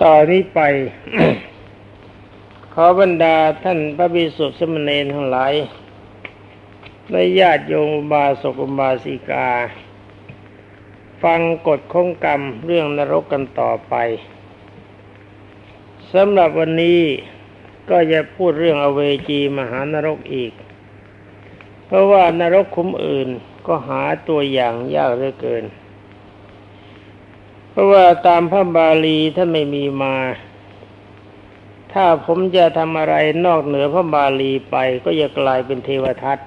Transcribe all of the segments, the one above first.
ต่อนนี้ไป ขอบรรดาท่านพระบิสุสมณเณรทั้งหลายและญาติโยมบาสกอุบาสิกา ฟังกฎข้องกรรมเรื่องนรกกันต่อไปสำหรับวันนี้ก็จะพูดเรื่องอเวจีมหานรกอีก เพราะว่านรกคุ้มอื่นก็หาตัวอย่างยากเหลือเกิน เพราะว่าตามพระบาลีท่านไม่มีมา ถ้าผมจะทำอะไรนอกเหนือพระบาลีไป ก็จะกลายเป็นเทวทัต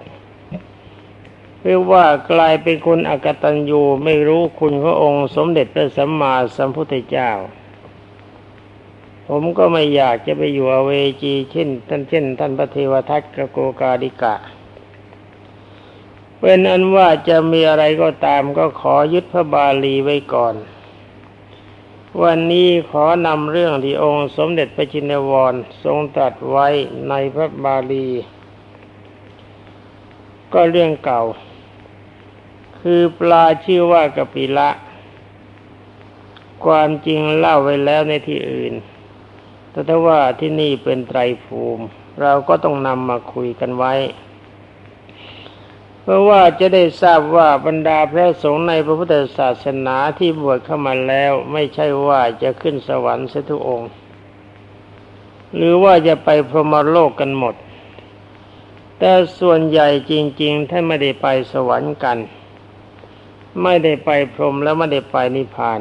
เรียกว่ากลายเป็นคนอกตัญญูไม่รู้คุณพระองค์สมเด็จพระสัมมาสัมพุทธเจ้า ผมก็ไม่อยากจะไปอยู่อเวจีเช่นท่านเช่น ท่านพระเทวทัตกโกกาดิกะเป็นอันว่าจะมีอะไรก็ตามก็ขอยึดพระบาลีไว้ก่อน วันนี้ขอนำเรื่องที่องค์สมเด็จพระจินวรทรงตรัสไว้ในพระบาลี ก็เรื่องเก่า คือปลาชื่อว่ากปิละ ความจริงเล่าไว้แล้วในที่อื่น แต่ถ้าว่าที่นี่เป็นไตรภูมิ เราก็ต้องนำมาคุยกันไว้ เพราะว่าจะได้ทราบว่าบรรดาพระสงฆ์ในพระพุทธศาสนาที่บวชเข้ามาแล้วไม่ใช่ว่าจะขึ้นสวรรค์สียทุกองค์ หรือว่าจะไปพรหมโลกกันหมด แต่ส่วนใหญ่จริงๆท่านไม่ได้ไปสวรรค์กัน ไม่ได้ไปพรหมแล้วไม่ได้ไปนิพพาน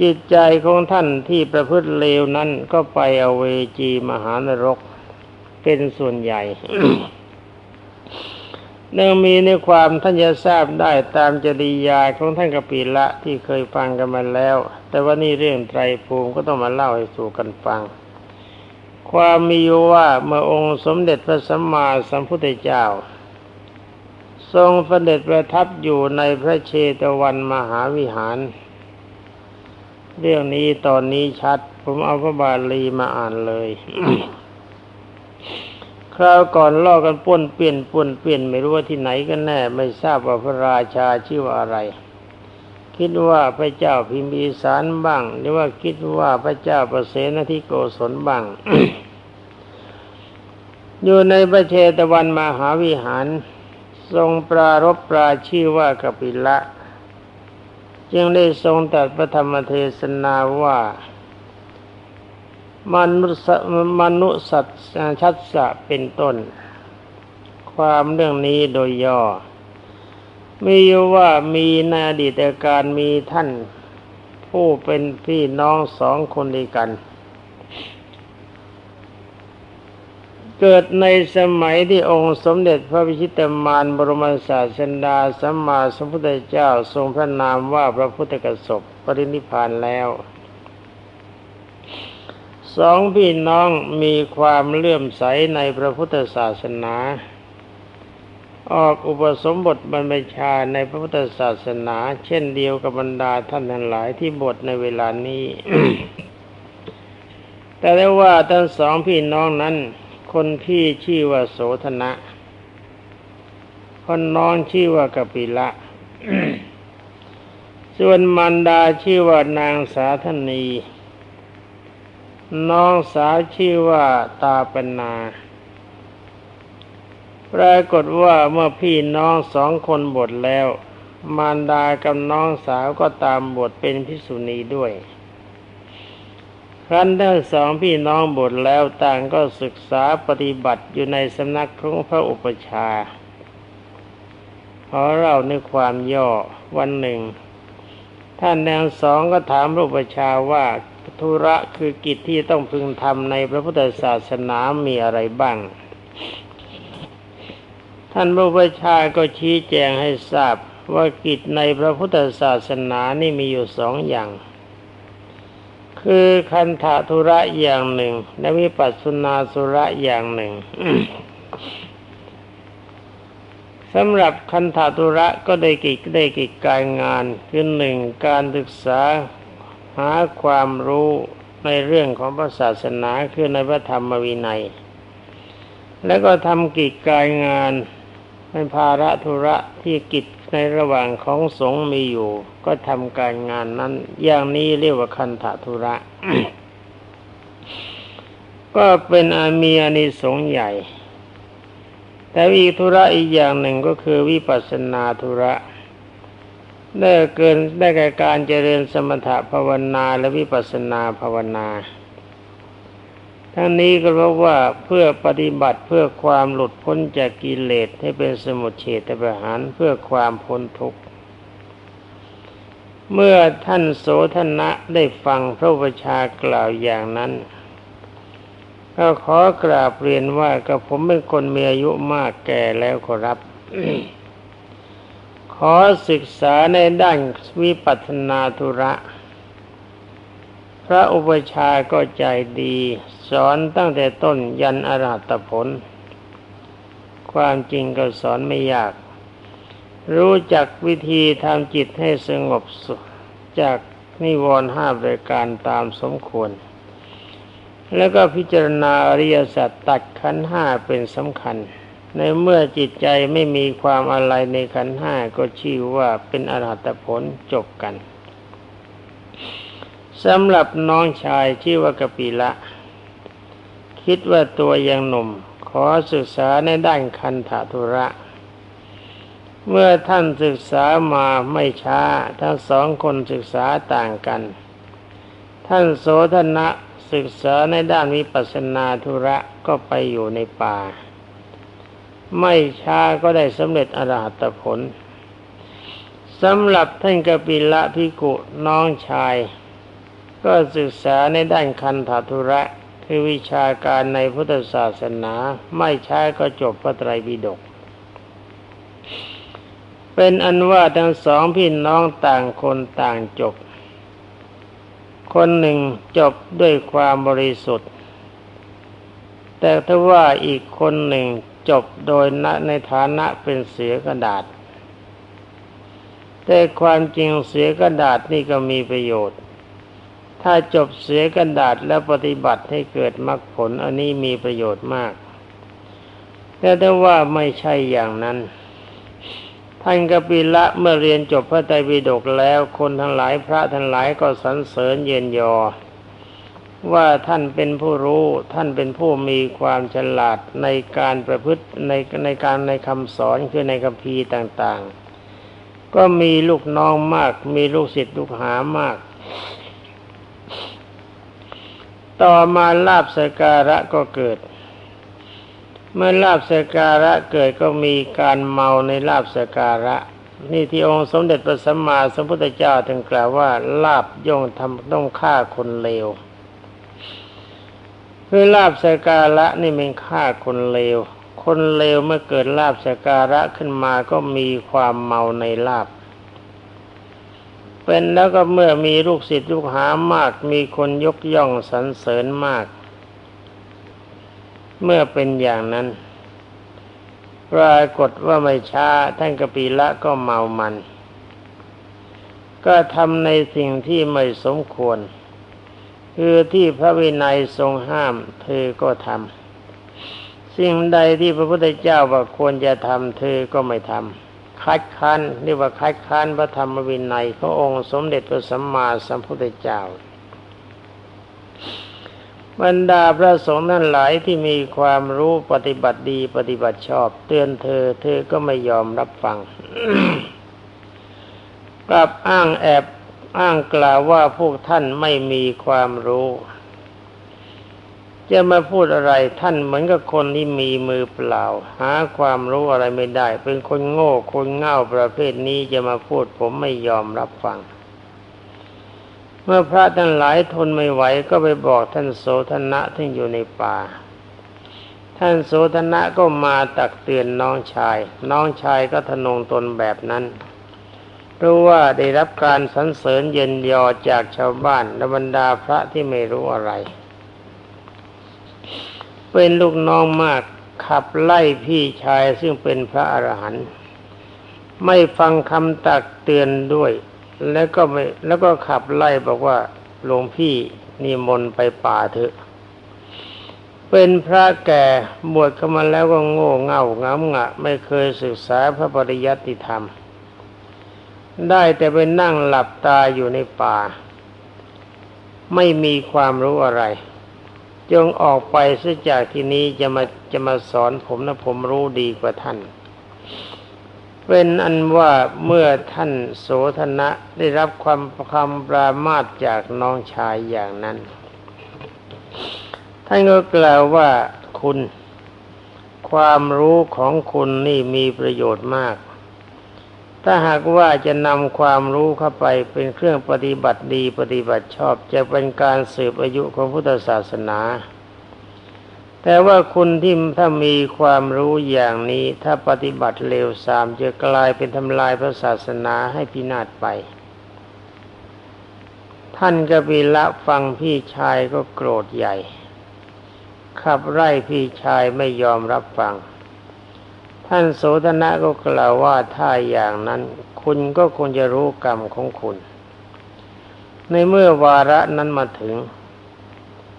จิตใจของท่านที่ประพฤติเลวนั้นก็ไปอเวจีมหานรกเป็นส่วนใหญ่ เนื่องมีในความท่านจะทราบได้ตามจริยาของท่านกปิละที่เคยฟังกันมาแล้ว แต่ว่านี่เรื่องไตรภูมิก็ต้องมาเล่าให้สู่กันฟัง ความมีอยู่ว่าเมื่อองค์สมเด็จพระสัมมาสัมพุทธเจ้า ทรงประเด็จประทับอยู่ในพระเชตวันมหาวิหาร เรื่องนี้ตอนนี้ชัด ผมเอาพระบาลีมาอ่านเลย คราวก่อนล่อกันป้วนเปลี่ยนป้วนเปลี่ยนไม่รู้ว่าที่ไหนกันแน่ ไม่ทราบว่าพระราชาชื่อว่าอะไร คิดว่าพระเจ้าพิมพีสารบ้าง หรือว่าคิดว่าพระเจ้าประเสนทิโกศลบ้าง อยู่ในพระเชตวันมหาวิหาร ทรงปรารบปราชื่อว่ากปิละ จึงได้ทรงตัดพระธรรมเทศนาว่า มนุษมนุสัตชัดสะเป็นต้น ความเรื่องนี้โดยย่อ มียว่ามีในอดีตการมีท่าน ผู้เป็นพี่น้องสองคนด้วยกัน เกิดในสมัยที่องค์สมเด็จพระพิชิตมารบรมศาสดาสัมมาสัมพุทธเจ้าทรงพระนามว่าพระพุทธกสบปรินิพานแล้ว สองพี่น้องมีความเลื่อมใสในพระพุทธศาสนา ออกอุปสมบทบรรพชาในพระพุทธศาสนา เช่นเดียวกับบรรดาท่านทั้งหลายที่บทในเวลานี้ แต่ได้ว่าทั้งสองพี่น้องนั้น คนพี่ชื่อว่าโสธนะ คนน้องชื่อว่ากปิละส่วนมันดาชื่อว่านางสาธนี น้องสาวชื่อว่าตาปนาปรากฏว่าเมื่อพี่น้องสองคนบทแล้ว มารดากับน้องสาวก็ตามบทเป็นพิสุณีด้วย ครั้นทั้งสองพี่น้องบทแล้วต่างก็ศึกษาปฏิบัติอยู่ในสำนักของพระอุปชาขอเราในความย่อวันหนึ่ง ท่านแดงสองก็ถามพระอุปชาว่า ธุระคือกิจที่ต้องพึงทำในพระพุทธศาสนามีอะไรบ้าง ท่านพระอุปชาก็ชี้แจงให้ทราบว่ากิจในพระพุทธศาสนานี่มีอยู่สองอย่าง คือคันธะธุระอย่างหนึ่ง และวิปัสสนาสุระอย่างหนึ่งสำหรับคันธาธุระก็ได้กิจได้กิจการงานคือหนึ่งการศึกษา หาความรู้ในเรื่องของพระศาสนาคือในพระธรรมวินัย แล้วก็ทำกิจการงานเป็นภาระธุระที่กิจในระหว่างของสงฆ์มีอยู่ ก็ทำการงานนั้น อย่างนี้เรียกว่าคันธทุระ ก็เป็นอามีอานิสงส์ใหญ่ แต่อีกธุระอีกอย่างหนึ่งก็คือวิปัสสนาธุระ ได้เกินได้แก่การเจริญสมถะภาวนาและวิปัสสนาภาวนา ทั้งนี้ก็เพราะว่าเพื่อปฏิบัติเพื่อความหลุดพ้นจากกิเลสให้เป็นสมุทเฉทประหารเพื่อความพ้นทุกข์ เมื่อท่านโสธนะได้ฟังพระประชากล่าวอย่างนั้นก็ขอกราบเรียนว่ากับผมเป็นคนมีอายุมากแก่แล้วขอรับ ขอศึกษาในด้านวิปัสสนาธุระ พระอุปชาก็ใจดี สอนตั้งแต่ต้นยันอรหัตผล ความจริงก็สอนไม่ยาก รู้จักวิธีทำจิตให้สงบสุขจากนิวรณ์ห้าบริการตามสมควร แล้วก็พิจารณาอริยสัจตัดขันห้าเป็นสำคัญ ในเมื่อจิตใจไม่มีความอะไรในขันห้าก็ชื่อว่าเป็นอรหัตผลจบกันสำหรับน้องชายชื่อว่ากปิละ คิดว่าตัวยังหนุ่ม ขอศึกษาในด้านคันธทุระ เมื่อท่านศึกษามาไม่ช้า ทั้งสองคนศึกษาต่างกัน ท่านโสธนะศึกษาในด้านวิปัสสนาธุระก็ไปอยู่ในป่า ไม่ช้าก็ได้สำเร็จอรหัตผลสำหรับท่านกปิละพิกุน้องชาย ก็ศึกษาในด้านคันธุระ คือวิชาการในพุทธศาสนาไม่ช้าก็จบพระไตรปิฎกเป็นอันว่าทั้งสองพี่น้องต่างคนต่างจบ คนหนึ่งจบด้วยความบริสุทธิ์ แต่ถ้าว่าอีกคนหนึ่ง จบโดยณในฐานะเป็นเสือกระดาษ แต่ความจริงเสือกระดาษนี่ก็มีประโยชน์ ถ้าจบเสือกระดาษแล้วปฏิบัติให้เกิดมรรคผลอันนี้มีประโยชน์มาก แต่ถ้าว่าไม่ใช่อย่างนั้นท่านกปิละเมื่อเรียนจบพระไตรปิฎกแล้วคนทั้งหลายพระทั้งหลายก็สรรเสริญเย็นยอ ว่าท่านเป็นผู้รู้ท่านเป็นผู้มีความฉลาดในการประพฤติในในการในคำสอนคือในคัมภีร์ต่างๆ ก็มีลูกน้องมาก มีลูกศิษย์ลูกหามาก ต่อมาลาบสการะก็เกิด เมื่อลาบสการะเกิดก็มีการเมาในลาบสการะนี่ที่องค์สมเด็จพระสัมมาสัมพุทธเจ้าถึงกล่าวว่าลาบย่อมทำต้องฆ่าคนเลว คือลาบสการะนี่เป็นฆ่าคนเลว คนเลวเมื่อเกิดลาบสการะขึ้นมาก็มีความเมาในลาบ เป็นแล้วก็เมื่อมีลูกศิษย์ลูกหามาก มีคนยกย่องสรรเสริญมาก เมื่อเป็นอย่างนั้นปรากฏว่าไม่ช้าท่านกปีละก็เมามัน ก็ทำในสิ่งที่ไม่สมควร คือที่พระวินัยทรงห้าม เธอก็ทำสิ่งใดที่พระพุทธเจ้าว่าควรจะทำเธอก็ไม่ทำคัดค้านเรียกว่าคัดค้านพระธรรมวินัยขององค์สมเด็จพระสัมมาสัมพุทธเจ้าบรรดาพระสงฆ์นั่นหลายที่มีความรู้ปฏิบัติดีปฏิบัติชอบ เตือนเธอ เธอก็ไม่ยอมรับฟัง กลับอ้างแอบ อ้างกล่าวว่าพวกท่านไม่มีความรู้จะมาพูดอะไรท่านเหมือนกับคนที่มีมือเปล่า หาความรู้อะไรไม่ได้ เป็นคนโง่คนเง่าประเภทนี้จะมาพูดผมไม่ยอมรับฟัง เมื่อพระทั้งหลายทนไม่ไหวก็ไปบอกท่านโสธนะที่อยู่ในป่า ท่านโสธนะก็มาตักเตือนน้องชาย น้องชายก็ทนงตนแบบนั้น รู้ว่าได้รับการสรรเสริญเย็นยอจากชาวบ้านและบรรดาพระที่ไม่รู้อะไร เป็นลูกน้องมากขับไล่พี่ชายซึ่งเป็นพระอรหันต์ไม่ฟังคำตักเตือนด้วย แล้วก็ไม่แล้วก็ขับไล่บอกว่าหลวงพี่นิมนต์ไปป่าเถอะ เป็นพระแก่บวชเข้ามาแล้วก็โง่เง่าง้ำงะ ไม่เคยศึกษาพระปริยัติธรรม ได้แต่ไปนั่งหลับตาอยู่ในป่า ไม่มีความรู้อะไร จงออกไปซะจากที่นี้จะมาจะมาสอนผมนะผมรู้ดีกว่าท่าน เป็นอันว่าเมื่อท่านโสธนะได้รับความคำปรามาสจากน้องชายอย่างนั้น ท่านก็กล่าวว่าคุณ ความรู้ของคุณนี่มีประโยชน์มาก ถ้าหากว่าจะนำความรู้เข้าไปเป็นเครื่องปฏิบัติดีปฏิบัติชอบจะเป็นการสืบอายุของพุทธศาสนา แต่ว่าคุณที่ถ้ามีความรู้อย่างนี้ถ้าปฏิบัติเร็วสามจะกลายเป็นทำลายพระศาสนาให้พินาศไป ท่านกบิละฟังพี่ชายก็โกรธใหญ่ ขับไล่พี่ชายไม่ยอมรับฟัง ท่านโสธนะก็กล่าวว่าถ้าอย่างนั้น คุณก็คงจะรู้กรรมของคุณ ในเมื่อวาระนั้นมาถึง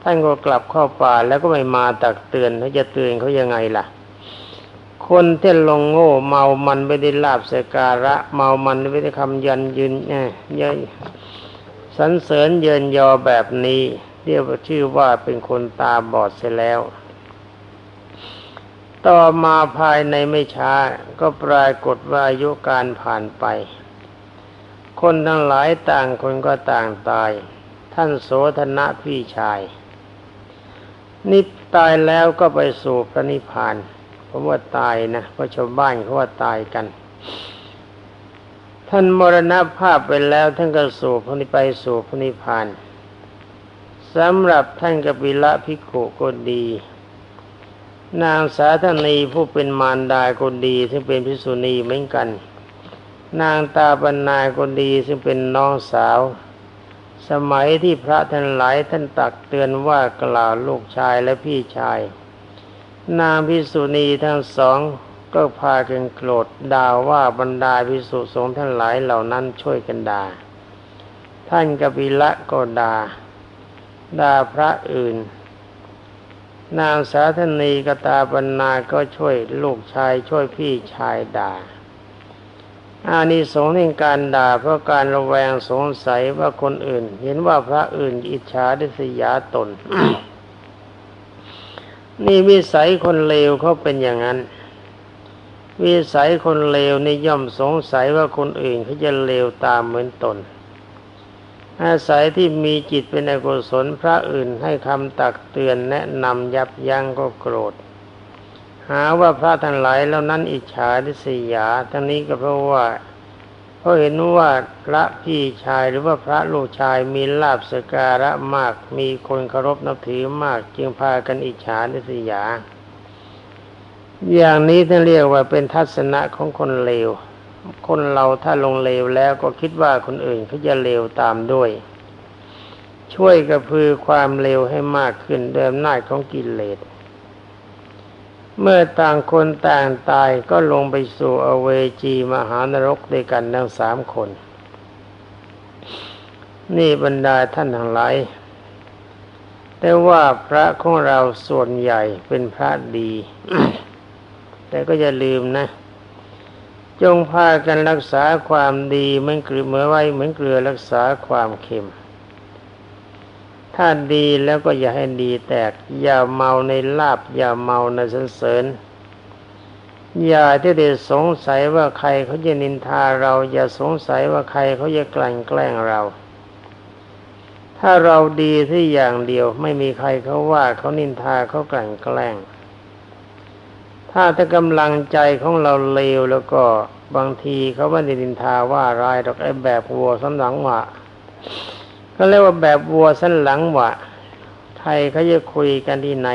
ท่านก็กลับเข้าป่าแล้วก็ไม่มาตักเตือนเขาจะเตือนเขายังไงล่ะ คนที่ลงโง่เมามันไม่ได้ลาบสการะ เมามันไม่ได้คำยันยืนเนี่ยยัยสันเสริญเยินยอแบบนี้ เรียกว่าชื่อว่าเป็นคนตาบอดเสียแล้ว ต่อมาภายในไม่ช้า ก็ปรากฏว่าอายุการผ่านไป คนทั้งหลายต่างคนก็ต่างตาย ท่านโสธนะพี่ชายนิพตายแล้วก็ไปสู่พระนิพพานเพราะว่าตายนะเพราะชาวบ้านเขาว่าตายกัน ท่านมรณภาพไปแล้วท่านก็สู่พระนิไปสู่พระนิพพานสำหรับท่านกบิละพิกุก็ดี นางสาธนีผู้เป็นมารดาคนดี ซึ่งเป็นพิสุณีเหมือนกัน นางตาบรรณาคนดีซึ่งเป็นน้องสาว สมัยที่พระท่านหลายท่านตักเตือนว่ากล่าวลูกชายและพี่ชาย นางพิสุณีทั้งสองก็พากันโกรธด่าว่าบรรดาพิสุสงฆ์ท่านหลายเหล่านั้นช่วยกันด่าท่านกบิละก็ด่าด่าพระอื่น นางสาธนีกตาบรรณาก็ช่วยลูกชายช่วยพี่ชายด่า อานิสงส์ในการด่าเพราะการระแวงสงสัยว่าคนอื่น เห็นว่าพระอื่นอิจฉาดิษยาตน นี่วิสัยคนเลวเขาเป็นอย่างนั้น วิสัยคนเลวนี่ย่อมสงสัยว่าคนอื่นเขาจะเลวตามเหมือนตน อาศัยที่มีจิตเป็นอกุศลพระอื่นให้คำตักเตือนแนะนำยับยั้งก็โกรธ หาว่าพระทั้งหลายแล้วนั้นอิจฉาทิษยาทั้งนี้ก็เพราะว่าเพราะเห็นว่าพระพี่ชายหรือว่าพระลูกชายมีลาบสการะมากมีคนเคารพนับถือมาก จึงพากันอิจฉาทิษยา อย่างนี้ท่านเรียกว่าเป็นทัศนะของคนเลว คนเราถ้าลงเลวแล้วก็คิดว่าคนอื่นเขาจะเลวตามด้วย ช่วยกระพือความเลวให้มากขึ้นเดิมหน้าของกิเลสเมื่อต่างคนต่างตายก็ลงไปสู่อเวจีมหานรกด้วยกันทั้งสามคน นี่บรรดาท่านทั้งหลายแต่ว่าพระของเราส่วนใหญ่เป็นพระดี แต่ก็อย่าลืมนะ จงพากันรักษาความดีเหมือนเกลือเมื่อไว้เหมือนเกลือรักษาความเค็ม ถ้าดีแล้วก็อย่าให้ดีแตก อย่าเมาในลาบ อย่าเมาในสันเสริญ อย่าที่เดสงสัยว่าใครเขาจะนินทาเรา อย่าสงสัยว่าใครเขาจะกลั่นแกล้งเรา ถ้าเราดีที่อย่างเดียวไม่มีใครเขาว่าเขานินทาเขากลั่นแกล้ง ถ้าถ้ากำลังใจของเราเลวแล้วก็บางทีเขาไม่ได้ดินทาว่าร้ายดอกไอ้แบบวัวสันหลังวะก็เรียกว่าแบบวัวสันหลังวะไทยเขาจะคุยกันที่ไหน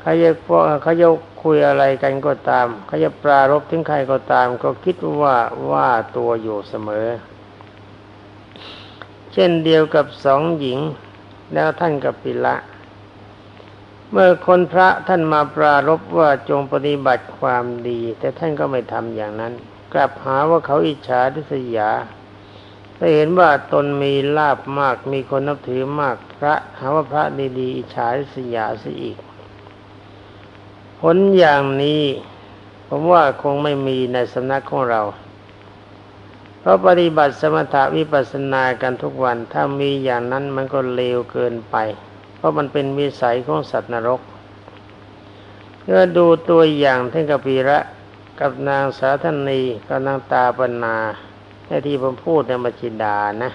เขาจะพวกเขาจะคุยอะไรกันก็ตามเขาจะปรารบถึงใครก็ตาม ก็คิดว่าว่าตัวอยู่เสมอ เช่นเดียวกับสองหญิง แล้วท่านกับปิละ เมื่อคนพระท่านมาปรารบว่าจงปฏิบัติความดี แต่ท่านก็ไม่ทำอย่างนั้น กลับหาว่าเขาอิจฉาทิษยาถ้าเห็นว่าตนมีลาบมากมีคนนับถือมากพระหาว่าพระดีๆอิจฉาทิษยาซะอีก ผลอย่างนี้ผมว่าคงไม่มีในสำนักของเรา เพราะปฏิบัติสมถะวิปัสสนากันทุกวัน ถ้ามีอย่างนั้นมันก็เลวเกินไป ราะมันเป็นวิสัยของสัตว์นรกเมื่อดูตัวอย่างท่านกปีระกับนางสาธนีกับนางตาปนาในที่ผมพูดในมัจินดานะ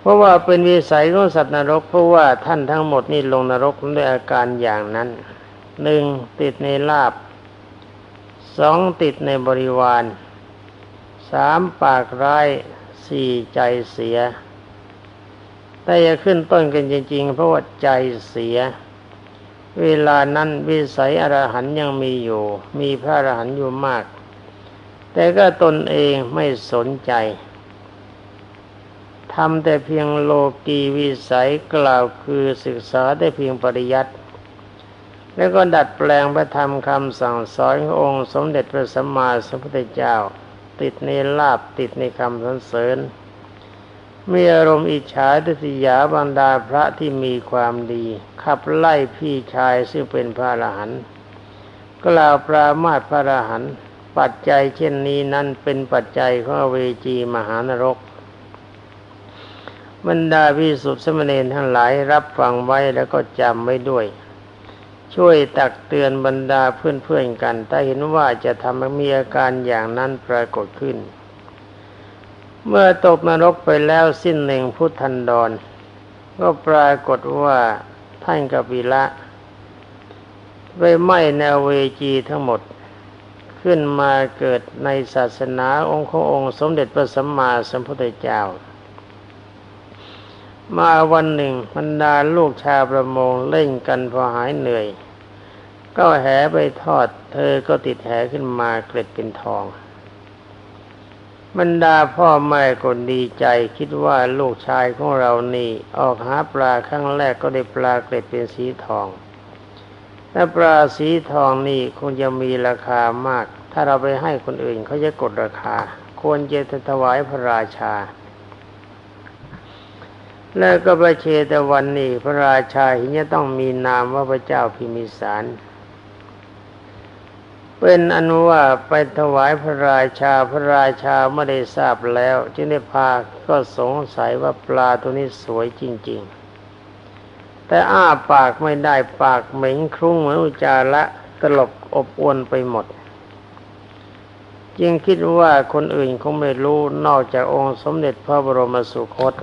เพราะว่าเป็นวิสัยของสัตว์นรก เพราะว่าท่านทั้งหมดนี่ลงนรกด้วยอาการอย่างนั้นหนึ่งติดในลาบสองติดในบริวารสามปากร้ายสี่ใจเสีย แต่จะขึ้นต้นกันจริง ๆ เพราะว่าใจเสีย เวลานั้นวิสัยอรหันยังมีอยู่ มีพระอรหันอยู่มาก แต่ก็ตนเองไม่สนใจทำแต่เพียงโลกีวิสัยกล่าวคือศึกษาได้เพียงปริยัติแล้วก็ดัดแปลงพระธรรมคำสั่งสอนขององค์ สมเด็จพระสัมมาสัมพุทธเจ้า ติดในลาบติดในคำสรรเสริญ มีอารมณ์อิจฉาทิษยาบรรดาพระที่มีความดี ขับไล่พี่ชายซึ่งเป็นพระอรหันต์กล่าวปรามาสพระอรหันต์ปัจจัยเช่นนี้นั้นเป็นปัจจัยของเวจีมหานรกบรรดาพิสุทธิสมณีทั้งหลายรับฟังไว้แล้วก็จำไว้ด้วย ช่วยตักเตือนบรรดาเพื่อนๆกัน ถ้าเห็นว่าจะทำให้มีอาการอย่างนั้นปรากฏขึ้น เมื่อตกนรกไปแล้วสิ้นหนึ่งพุทธันดร ก็ปรากฏว่าท่านกบิละไปไหม้แนวเวจีทั้งหมด ขึ้นมาเกิดในศาสนาองค์ขององค์สมเด็จพระสัมมาสัมพุทธเจ้า มาวันหนึ่งบรรดาลูกชาวประมงเล่นกันพอหายเหนื่อย ก็แหไปทอด เธอก็ติดแหขึ้นมาเกล็ดเป็นทอง บรรดาพ่อแม่ก็ดีใจคิดว่าลูกชายของเรานี่ ออกหาปลาครั้งแรกก็ได้ปลาเกล็ดเป็นสีทองถ้าปลาสีทองนี่คงจะมีราคามาก ถ้าเราไปให้คนอื่นเขาจะกดราคา ควรจะถวายพระราชา แล้วก็พระเชตวันนี้พระราชาหินจะต้องมีนามว่าพระเจ้าพิมิสาร เป็นอนุว่าไปถวายพระราชาพระราชาไม่ได้ทราบแล้วจึงได้พาก็สงสัยว่าปลาตัวนี้สวยจริง ๆ แต่อ้าปากไม่ได้ปากเหม็นครุ้งเหมือนอุจาระตลบอบอวนไปหมด จึงคิดว่าคนอื่นคงไม่รู้นอกจากองค์สมเด็จพระบรมสุคต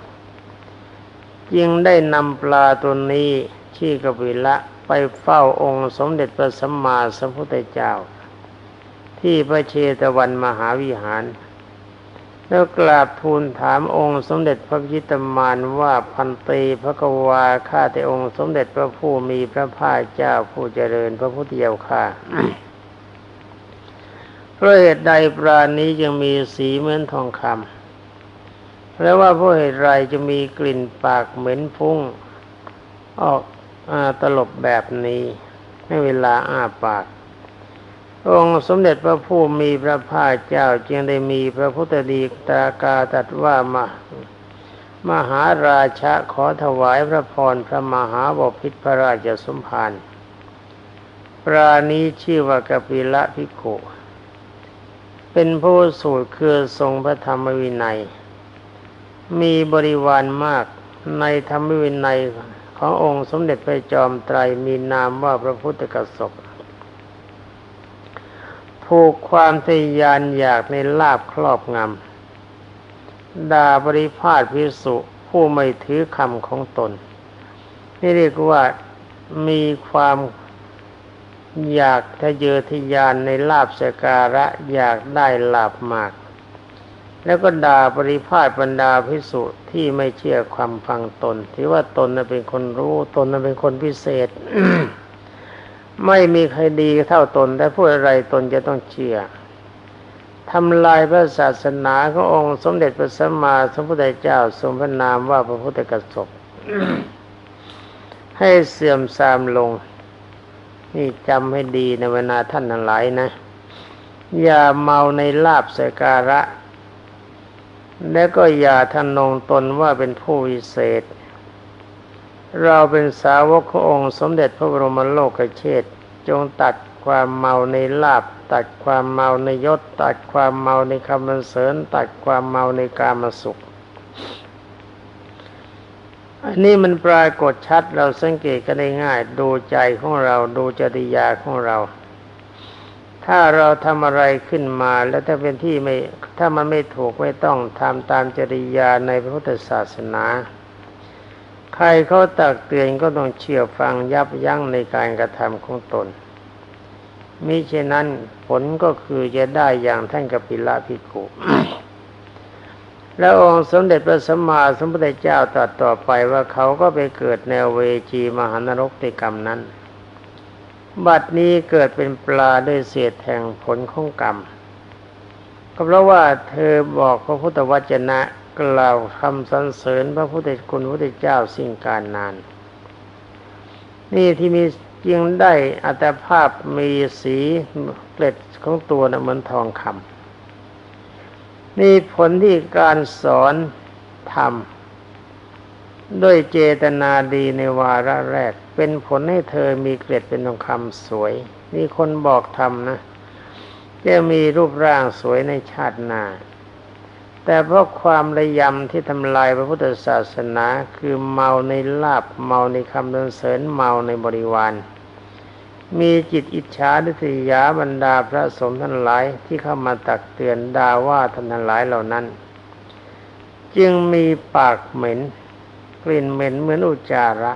จึงได้นำปลาตัวนี้ชี่กบิละไปเฝ้าองค์สมเด็จพระสัมมาสัมพุทธเจ้า ที่พระเชตวันมหาวิหาร แล้วกราบทูลถามองค์สมเด็จพระพิตมานว่าพันตีพระกวาข้าแต่องค์สมเด็จพระผู้มีพระภาคเจ้าผู้เจริญพระพุทธเจ้าข้าเพราะเหตุใดปราณนี้ยังมีสีเหมือนทองคำแล้วว่าเพราะเหตุไรจะมีกลิ่นปากเหม็นฟุ้งออกอตลบแบบนี้ในเวลาอ้าปาก องค์สมเด็จพระผู้มีพระภาคเจ้าจึงได้มีพระพุทธดีตากาตัดว่ามา มหาราชะขอถวายพระพรพระมหาบพิตรพระราชสมภารปรานี้ชื่อว่ากปิละพิโกเป็นผู้สูตรคือทรงพระธรรมวินัย มีบริวารมากในธรรมวินัยขององค์สมเด็จพระจอมไตรมีนามว่าพระพุทธกสบ ผูกความทยานอยากในลาบครอบงำด่าบริพาทพิสุผู้ไม่ถือคำของตน นี่เรียกว่ามีความอยากทะเยอทะยานในลาบสการะอยากได้ลาบมาก แล้วก็ด่าปริพาทบรรดาพิสุที่ไม่เชื่อความฟังตน ที่ว่าตนเป็นคนรู้ตนนั้นเป็นคนพิเศษ ไม่มีใครดีเท่าตนแต่พูดอะไรตนจะต้องเชื่อทำลายพระศาสนาขององค์สมเด็จพระสัมมาสัมพุทธเจ้าทรงพระนามว่าพระพุทธกสบให้เสื่อมทรามลง นี่จำให้ดีในเวลาท่านทั้งหลายนะ อย่าเมาในลาบสการะ และก็อย่าทนงตนว่าเป็นผู้วิเศษ เราเป็นสาวกขององค์สมเด็จพระบรมโลกเชษจงตัดความเมาในลาบ ตัดความเมาในยศ ตัดความเมาในคำมันเสริญตัดความเมาในกามสุข อันนี้มันปรากฏชัดเราสังเกตกันได้ง่าย ดูใจของเราดูจริยาของเรา ถ้าเราทำอะไรขึ้นมาแล้วถ้าเป็นที่ไม่ถ้ามันไม่ถูกไม่ต้องทำตามจริยาในพระพุทธศาสนา ใครเขาตักเตือนก็ต้องเชื่อฟังยับยั้งในการกระทำของตนมิเช่นนั้นผลก็คือจะได้อย่างท่านกปิละพิกุแล้วองค์สมเด็จพระสัมมาสัมพุทธเจ้าตรัสต่อไปว่าเขาก็ไปเกิดในเวจีมหานรกในกรรมนั้น บัดนี้เกิดเป็นปลาด้วยเศษแห่งผลของกรรม ก็เพราะว่าเธอบอกพระพุทธวจนะ กล่าวคำสรรเสริญพระพุทธคุณพระพุทธเจ้าสิ่งการนาน นี่ที่มีจึงได้อัตภาพมีสีเกล็ดของตัวนะเหมือนทองคำนี่ผลที่การสอนทำด้วยเจตนาดีในวาระแรก เป็นผลให้เธอมีเกล็ดเป็นทองคำสวย นี่คนบอกทำนะจะมีรูปร่างสวยในชาติหน้า แต่เพราะความระยำที่ทำลายพระพุทธศาสนาคือเมาในลาบเมาในคำดินเสริญเมาในบริวาร มีจิตอิจฉาดิษยาบรรดาพระสมฆ์ทั้งหลายที่เข้ามาตักเตือนดาว่าท่านทั้งหลายเหล่านั้น จึงมีปากเหม็น กลิ่นเหม็นเหมือนอุจจาระ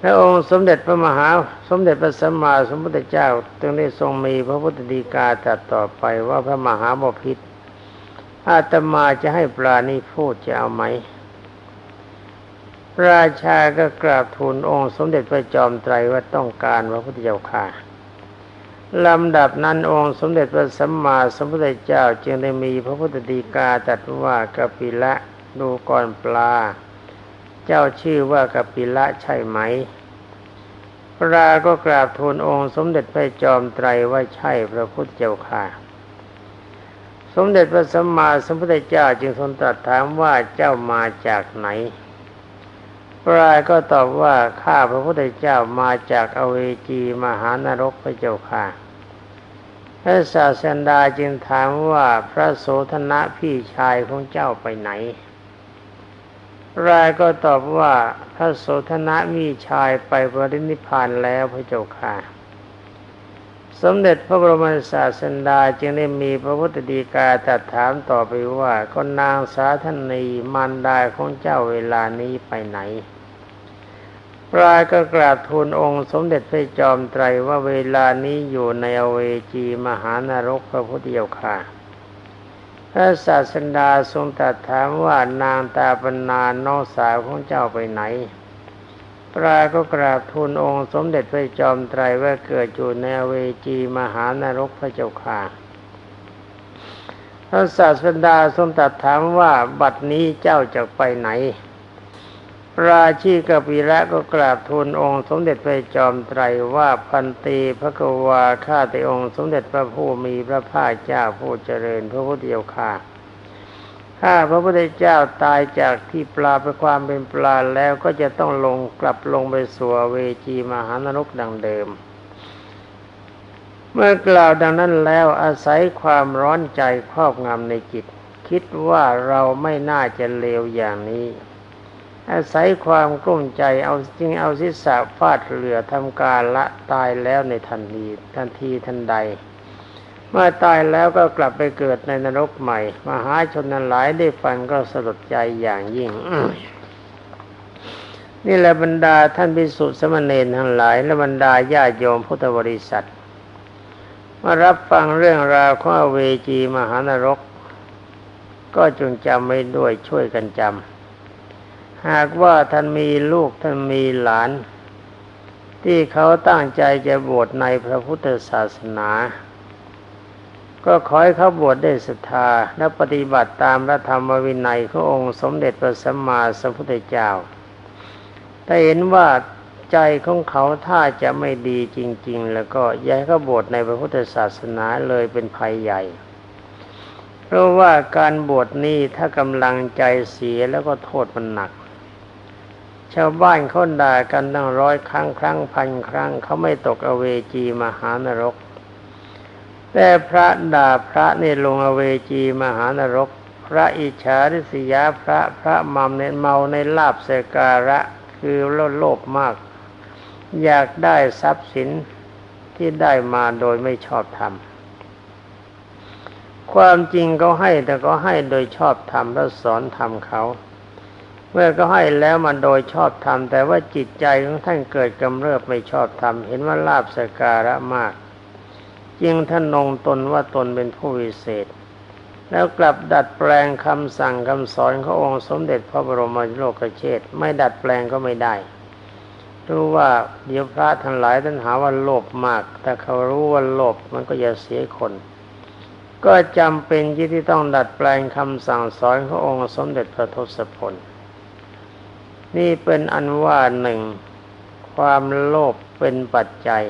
พระองค์สมเด็จพระมหาสมเด็จพระสัมมาสัมพุทธเจ้าจึงได้ทรงมีพระพุทธดีกาตรัสต่อไปว่าพระมหาบพิษอาตมาจะให้ปลานี้พูดจะเอาไหม ราชาก็กราบทูลองค์สมเด็จพระจอมไตรว่าต้องการพระพุทธเจ้าค่ะลำดับนั้นองค์สมเด็จพระสัมมาสัมพุทธเจ้าจึงได้มีพระพุทธดีกาตรัสว่ากปิละดูก่อนปลา เจ้าชื่อว่ากัปิละใช่ไหม พระราก็กราบทูลองค์สมเด็จพระจอมไตรว่าใช่พระพุทธเจ้าค่ะ สมเด็จพระสัมมาสัมพุทธเจ้าจึงทรงตรัสถามว่าเจ้ามาจากไหน พระราก็ตอบว่าข้าพระพุทธเจ้ามาจากอเวจีมหานรกพระเจ้าค่ะพระศาสดาจึงถามว่าพระโสธนะพี่ชายของเจ้าไปไหน รายก็ตอบว่าพระโสธนะมีชายไปปรินิพานแล้วพระเจ้าค่ะ สมเด็จพระบรมศาสดาจึงได้มีพระพุทธดีกาตรัสถามต่อไปว่าก็นางสาธนีมารดาของเจ้าเวลานี้ไปไหนปรายก็กราบทูลองค์สมเด็จพระจอมไตรว่าเวลานี้อยู่ในอเวจีมหานรกพระพุทธเจ้าค่ะ ระศาสดาทรงตรัสถามว่านางตาปนาน้องสาวของเจ้าไปไหน ปราก็กราบทูลองค์สมเด็จพระจอมไตรว่าเกิดอยู่ในเวจีมหานรกพระเจ้าค่ะพระศาสดาทรงตรัสถามว่าบัดนี้เจ้าจะไปไหน ราชีกปิระก็กราบทูลองค์สมเด็จพระจอมไตรว่าพันตีพระกวาข้าแต่องค์สมเด็จพระผู้มีพระภาคเจ้าผู้เจริญพระพุทธเจ้าค่ะข้าพระพุทธเจ้าตายจากที่ปลาไปความเป็นปลาแล้วก็จะต้องลงกลับลงไปสู่เวจีมหานรกดังเดิม เมื่อกล่าวดังนั้นแล้วอาศัยความร้อนใจครอบงำในจิต คิดว่าเราไม่น่าจะเลวอย่างนี้ อาศัยความกลุ้มใจเอาจึงเอาศีรษะฟาดเหลือทำการละตายแล้วในทันทีทันทีทันใด เมื่อตายแล้วก็กลับไปเกิดในนรกใหม่ มหาชนนั้นหลายได้ฟังก็สลดใจอย่างยิ่งนี่แหละบรรดาท่านพิสุทธิสมณเณรทั้งหลาย และบรรดาญาโยมพุทธบริษัทมารับฟังเรื่องราวของเวจีมหานรก ก็จงจำไว้ด้วยช่วยกันจำ หากว่าท่านมีลูกท่านมีหลาน ที่เขาตั้งใจจะบวชในพระพุทธศาสนา ก็ขอให้เขาบวชได้ศรัทธาและปฏิบัติตามพระธรรมวินัยขององค์สมเด็จพระสัมมาสัมพุทธเจ้าถ้าเห็นว่าใจของเขาถ้าจะไม่ดีจริง ๆ แล้วก็ย้ายเขาบวชในพระพุทธศาสนาเลยเป็นภัยใหญ่ เพราะว่าการบวชนี้ถ้ากำลังใจเสียแล้วก็โทษมันหนัก ชาวบ้านเขาด่ากันตั้งร้อยครั้งครั้งพันครั้งเขาไม่ตกอเวจีมหานรก แต่พระด่าพระนี่ลงอเวจีมหานรก พระอิจฉาริษยาพระพระมัมเนเมาในลาบเสการะคือโลภโลภมาก อยากได้ทรัพย์สินที่ได้มาโดยไม่ชอบธรรมความจริงเขาให้แต่ก็ให้โดยชอบธรรมแล้วสอนธรรมเขา เมื่อก็ให้แล้วมันโดยชอบธรรมแต่ว่าจิตใจของท่านเกิดกำเริบไม่ชอบธรรมเห็นว่าลาบสการะมากจึงท่านนงตนว่าตนเป็นผู้วิเศษ แล้วกลับดัดแปลงคำสั่งคำสอนขององค์สมเด็จพระบรมโลกเชษไม่ดัดแปลงก็ไม่ได้รู้ว่าเดี๋ยวพระทั้งหลายท่านหาว่าโลภมาก แต่เขารู้ว่าโลภมันก็จะเสียคน ก็จำเป็นที่ที่ต้องดัดแปลงคำสั่งสอนขององค์สมเด็จพระทศพล นี่เป็นอันว่าหนึ่ง ความโลภเป็นปัจจัย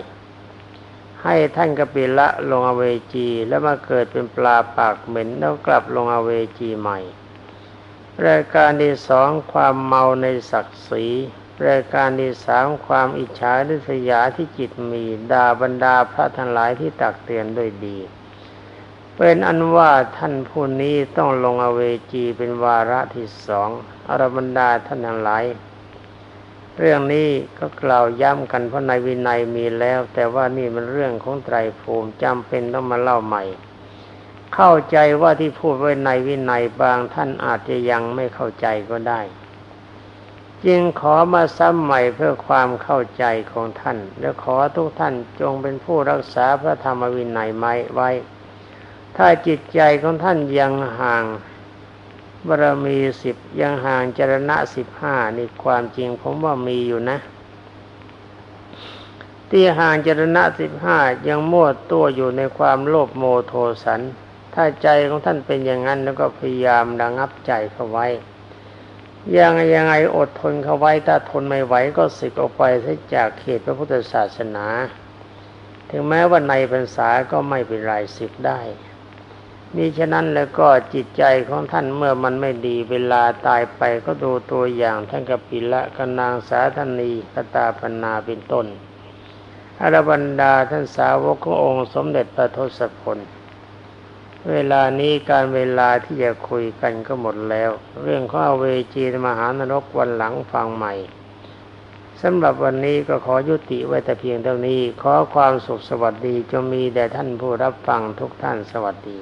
ให้ท่านกปิละลงอเวจีแล้วมาเกิดเป็นปลาปากเหม็นแล้วกลับลงอเวจีใหม่รายการที่สองความเมาในศักดิ์ศรีรายการที่สามความอิจฉาริษยาที่จิตมีดาบรรดาพระทั้งหลายที่ตักเตือนด้วยดี เป็นอันว่าท่านผู้นี้ต้องลงอเวจีเป็นวาระที่สองอรบรรดาท่านทั้งหลายเรื่องนี้ก็กล่าวย้ำกันเพราะในวินัยมีแล้ว แต่ว่านี่มันเรื่องของไตรภูมิจำเป็นต้องมาเล่าใหม่ เข้าใจว่าที่พูดไว้ในวินัยบางท่านอาจจะยังไม่เข้าใจก็ได้ จึงขอมาซ้ำใหม่เพื่อความเข้าใจของท่าน และขอทุกท่านจงเป็นผู้รักษาพระธรรมวินัยไม้ไว้ ถ้าจิตใจของท่านยังห่างบารมีสิบยังห่างจรณะสิบห้านี่ความจริงผมว่ามีอยู่นะ ที่ห่างจรณะสิบห้ายังมั่วตัวอยู่ในความโลภโมโทสัน ถ้าใจของท่านเป็นอย่างนั้นแล้วก็พยายามระงับใจเข้าไว้ ยังยังไงอดทนเขาไว้ถ้าทนไม่ไหวก็สึกออกไปจากเขตพระพุทธศาสนา ถึงแม้ว่าในพรรษาก็ไม่เป็นไรสึกได้ มิฉะนั้นแล้วก็จิตใจของท่านเมื่อมันไม่ดีเวลาตายไปก็ดูตัวอย่างท่านกปิละกนางสาธนีกตาปนาเป็นต้นอรบรรดาท่านสาวกขององค์สมเด็จพระทศพล เวลานี้การเวลาที่จะคุยกันก็หมดแล้ว เรื่องข้อเวจีมหานรกวันหลังฟังใหม่สำหรับวันนี้ก็ขอยุติไว้แต่เพียงเท่านี้ ขอความสุขสวัสดีจงมีแด่ท่านผู้รับฟังทุกท่านสวัสดี